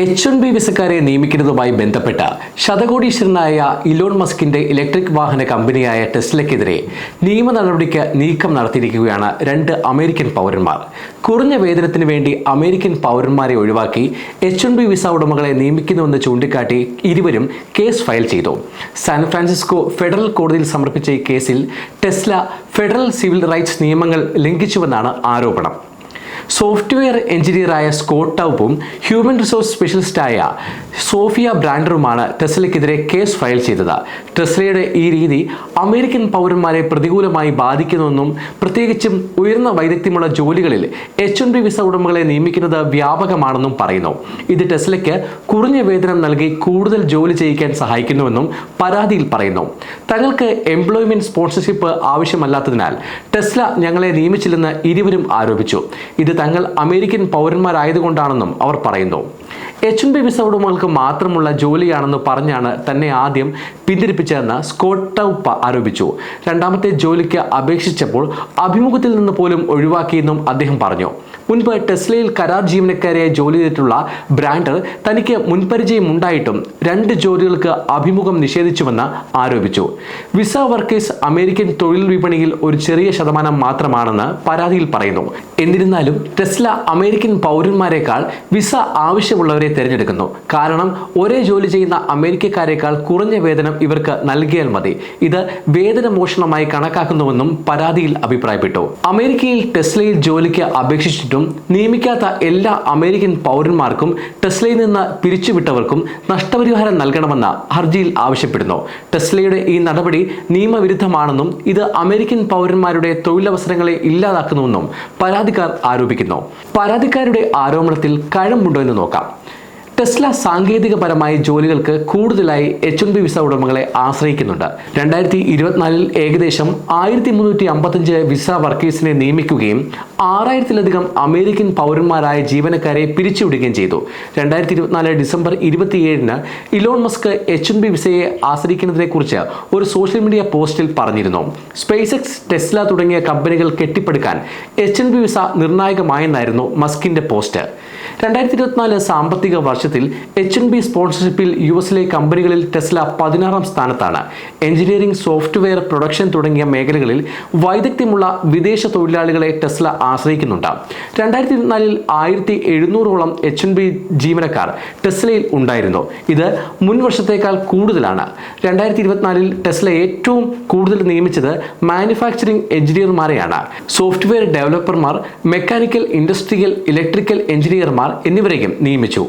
H one B വിസക്കാരെ നിയമിക്കുന്നതുമായി ബന്ധപ്പെട്ട ശതകോടീശ്വരനായ ഇലോൺ മസ്കിന്റെ ഇലക്ട്രിക് വാഹന കമ്പനിയായ ടെസ്ലയ്ക്കെതിരെ നിയമ നടപടിക്ക് നീക്കം നടത്തിയിരിക്കുകയാണ് രണ്ട് അമേരിക്കൻ പൗരന്മാർ. കുറഞ്ഞ വേതനത്തിന് വേണ്ടി അമേരിക്കൻ പൗരന്മാരെ ഒഴിവാക്കി എച്ച് വൺ ബി വിസ ഉടമകളെ നിയമിക്കുന്നുവെന്ന് ചൂണ്ടിക്കാട്ടി ഇരുവരും കേസ് ഫയൽ ചെയ്തു. സാൻ ഫ്രാൻസിസ്കോ ഫെഡറൽ കോടതിയിൽ സമർപ്പിച്ച ഈ കേസിൽ ടെസ്ല ഫെഡറൽ സിവിൽ റൈറ്റ്സ് നിയമങ്ങൾ ലംഘിച്ചുവെന്നാണ് ആരോപണം. സോഫ്റ്റ്വെയർ എഞ്ചിനീയറായ സ്കോട്ട് ടൗപ്പും ഹ്യൂമൻ റിസോഴ്സ് സ്പെഷ്യലിസ്റ്റായ സോഫിയ ബ്രാൻഡറുമാണ് ടെസ്ലയ്ക്കെതിരെ കേസ് ഫയൽ ചെയ്തത്. ടെസ്ലയുടെ ഈ രീതി അമേരിക്കൻ പൗരന്മാരെ പ്രതികൂലമായി ബാധിക്കുന്നുവെന്നും പ്രത്യേകിച്ചും ഉയർന്ന വൈദഗ്ധ്യമുള്ള ജോലികളിൽ എച്ച് എൻ ബി വിസ ഉടമകളെ നിയമിക്കുന്നത് വ്യാപകമാണെന്നും പറയുന്നു. ഇത് ടെസ്ലയ്ക്ക് കുറഞ്ഞ വേതനം നൽകി കൂടുതൽ ജോലി ചെയ്യിക്കാൻ സഹായിക്കുന്നുവെന്നും പരാതിയിൽ പറയുന്നു. തങ്ങൾക്ക് എംപ്ലോയ്മെന്റ് സ്പോൺസർഷിപ്പ് ആവശ്യമല്ലാത്തതിനാൽ ടെസ്ല ഞങ്ങളെ നിയമിച്ചില്ലെന്ന് ഇരുവരും ആരോപിച്ചു. ഇത് തങ്ങൾ അമേരിക്കൻ പൗരന്മാരായതുകൊണ്ടാണെന്നും അവർ പറയുന്നു. എച്ച് ബി വിസ ഉടമകൾക്ക് മാത്രമുള്ള ജോലിയാണെന്ന് പറഞ്ഞാണ് തന്നെ ആദ്യം പിന്തിരിപ്പിച്ചതെന്ന് സ്കോട്ട് ആരോപിച്ചു. രണ്ടാമത്തെ ജോലിക്ക് അപേക്ഷിച്ചപ്പോൾ അഭിമുഖത്തിൽ നിന്ന് പോലും ഒഴിവാക്കിയെന്നും അദ്ദേഹം പറഞ്ഞു. മുൻപ് ടെസ്ലയിൽ കരാർ ജീവനക്കാരെ ജോലി ചെയ്തിട്ടുള്ള ബ്രാൻഡർ തനിക്ക് മുൻപരിചയം ഉണ്ടായിട്ടും രണ്ട് ജോലികൾക്ക് അഭിമുഖം നിഷേധിച്ചുവെന്ന് ആരോപിച്ചു. വിസ വർക്കേഴ്സ് അമേരിക്കൻ തൊഴിൽ വിപണിയിൽ ഒരു ചെറിയ ശതമാനം മാത്രമാണെന്ന് പരാതിയിൽ പറയുന്നു. എന്നിരുന്നാലും ടെസ്ല അമേരിക്കൻ പൗരന്മാരെക്കാൾ വിസ ആവശ്യമുള്ളവരെ തിരഞ്ഞെടുക്കുന്നു. കാരണം ഒരേ ജോലി ചെയ്യുന്ന അമേരിക്കക്കാരെക്കാൾ കുറഞ്ഞ വേതനം ഇവർക്ക് നൽകിയാൽ മതി. ഇത് വേതന മോഷണമായി കണക്കാക്കുന്നുവെന്നും പരാതിയിൽ അഭിപ്രായപ്പെട്ടു. അമേരിക്കയിൽ ടെസ്ലയിൽ ജോലിക്ക് അപേക്ഷിച്ചിട്ടും നിയമിക്കാത്ത എല്ലാ അമേരിക്കൻ പൗരന്മാർക്കും ടെസ്ലയിൽ നിന്ന് പിരിച്ചുവിട്ടവർക്കും നഷ്ടപരിഹാരം നൽകണമെന്ന് ഹർജിയിൽ ആവശ്യപ്പെടുന്നു. ടെസ്ലയുടെ ഈ നടപടി നിയമവിരുദ്ധമാണെന്നും ഇത് അമേരിക്കൻ പൗരന്മാരുടെ തൊഴിലവസരങ്ങളെ ഇല്ലാതാക്കുന്നുവെന്നും പരാതിക്കാർ ആരോപിക്കുന്നു. പരാതിക്കാരുടെ ആരോപണത്തിൽ കഴമ്പുണ്ടോ എന്ന് നോക്കാം. ടെസ്ല സാങ്കേതികപരമായ ജോലികൾക്ക് കൂടുതലായി എച്ച് എൻ ബി വിസ ഉടമകളെ ആശ്രയിക്കുന്നുണ്ട്. രണ്ടായിരത്തി ഇരുപത്തിനാലിൽ ഏകദേശം ആയിരത്തി മുന്നൂറ്റി അമ്പത്തഞ്ച് വിസ വർക്കേഴ്സിനെ നിയമിക്കുകയും ആറായിരത്തിലധികം അമേരിക്കൻ പൗരന്മാരായ ജീവനക്കാരെ പിരിച്ചുവിടുകയും ചെയ്തു. രണ്ടായിരത്തി ഇരുപത്തിനാല് ഡിസംബർ ഇരുപത്തിയേഴിന് Elon Musk H N B വിസയെ ആശ്രയിക്കുന്നതിനെക്കുറിച്ച് ഒരു സോഷ്യൽ മീഡിയ പോസ്റ്റിൽ പറഞ്ഞിരുന്നു. സ്പേസ് എക്സ് ടെസ്ല തുടങ്ങിയ കമ്പനികൾ കെട്ടിപ്പടുക്കാൻ എച്ച് എൻ ബി വിസ നിർണായകമായെന്നായിരുന്നു മസ്കിന്റെ പോസ്റ്റ്. രണ്ടായിരത്തി ഇരുപത്തിനാല് സാമ്പത്തിക വർഷത്തിൽ എച്ച് എൻ ബി സ്പോൺസർഷിപ്പിൽ യു എസിലെ കമ്പനികളിൽ ടെസ്ല പതിനാറാം സ്ഥാനത്താണ്. എഞ്ചിനീയറിംഗ് സോഫ്റ്റ്വെയർ പ്രൊഡക്ഷൻ തുടങ്ങിയ മേഖലകളിൽ വൈദഗ്ധ്യമുള്ള വിദേശ തൊഴിലാളികളെ ടെസ്ല ആശ്രയിക്കുന്നുണ്ട്. രണ്ടായിരത്തി ഇരുപത്തിനാലിൽ ആയിരത്തി എഴുന്നൂറോളം എച്ച് എൻ ബി ജീവനക്കാർ ടെസ്ലയിൽ ഉണ്ടായിരുന്നു. ഇത് മുൻ വർഷത്തേക്കാൾ കൂടുതലാണ്. രണ്ടായിരത്തി ഇരുപത്തിനാലിൽ ടെസ്ല ഏറ്റവും കൂടുതൽ നിയമിച്ചത് മാനുഫാക്ചറിംഗ് എഞ്ചിനീയർമാരെയാണ് സോഫ്റ്റ്വെയർ ഡെവലപ്പർമാർ മെക്കാനിക്കൽ ഇൻഡസ്ട്രിയൽ ഇലക്ട്രിക്കൽ എഞ്ചിനീയർമാർ എന്നിവരെയും നിയമിച്ചു.